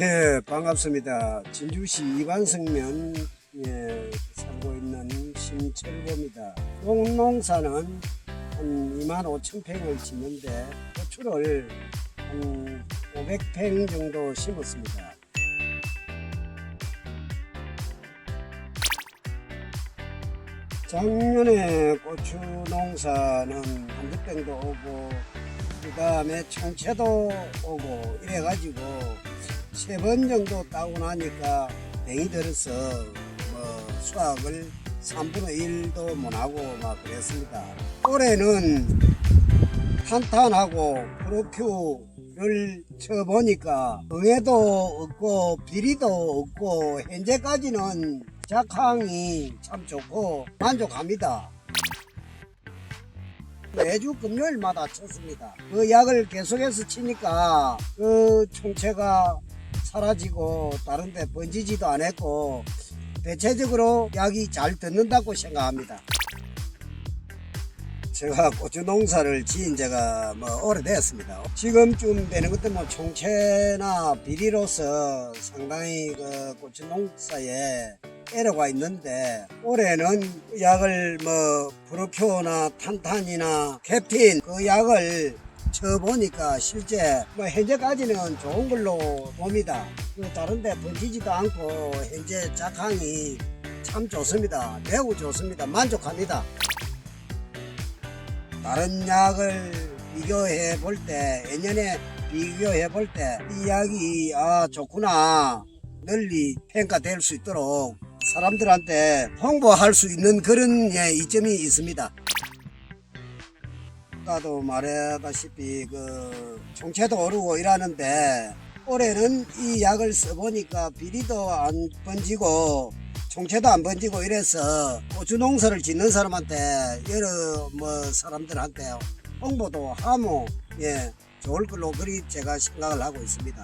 예, 반갑습니다. 진주시 이관성면 예, 살고 있는 심철보입니다. 농농사는 한 2만 5천 평을 짓는데 고추를 한 500평 정도 심었습니다. 작년에 고추 농사는 한두병도 오고 그 다음에 청채도 오고 이래가지고 세 번 정도 따고 나니까 병이 들어서 뭐 수확을 3분의 1도 못하고 막 그랬습니다. 올해는 탄탄하고 프로큐를 쳐보니까 응애도 없고 비리도 없고 현재까지는 작황이 참 좋고 만족합니다. 매주 금요일마다 쳤습니다. 그 약을 계속해서 치니까 그 총체가 사라지고 다른데 번지지도 않았고 대체적으로 약이 잘 듣는다고 생각합니다. 제가 고추 농사를 지은 지가 뭐 오래됐습니다. 지금쯤 되는 것도 뭐 총체나 비리로서 상당히 그 고추 농사에 애로가 있는데 올해는 약을 뭐 프로큐나 탄탄이나 캡틴 그 약을 쳐보니까 실제 뭐 현재까지는 좋은 걸로 봅니다. 그 다른데 번지지도 않고 현재 작황이 참 좋습니다. 매우 좋습니다. 만족합니다. 다른 약을 비교해 볼 때, 예년에 비교해 볼 때, 이 약이, 아, 좋구나. 널리 평가될 수 있도록 사람들한테 홍보할 수 있는 그런 예, 이점이 있습니다. 아까도 말했다시피 그 총체도 오르고 이러는데 올해는 이 약을 써보니까 비리도 안 번지고 총체도 안 번지고 이래서 고추 농사를 짓는 사람한테 여러 뭐 사람들한테 홍보도 하모 예 좋을 걸로 그리 제가 생각을 하고 있습니다.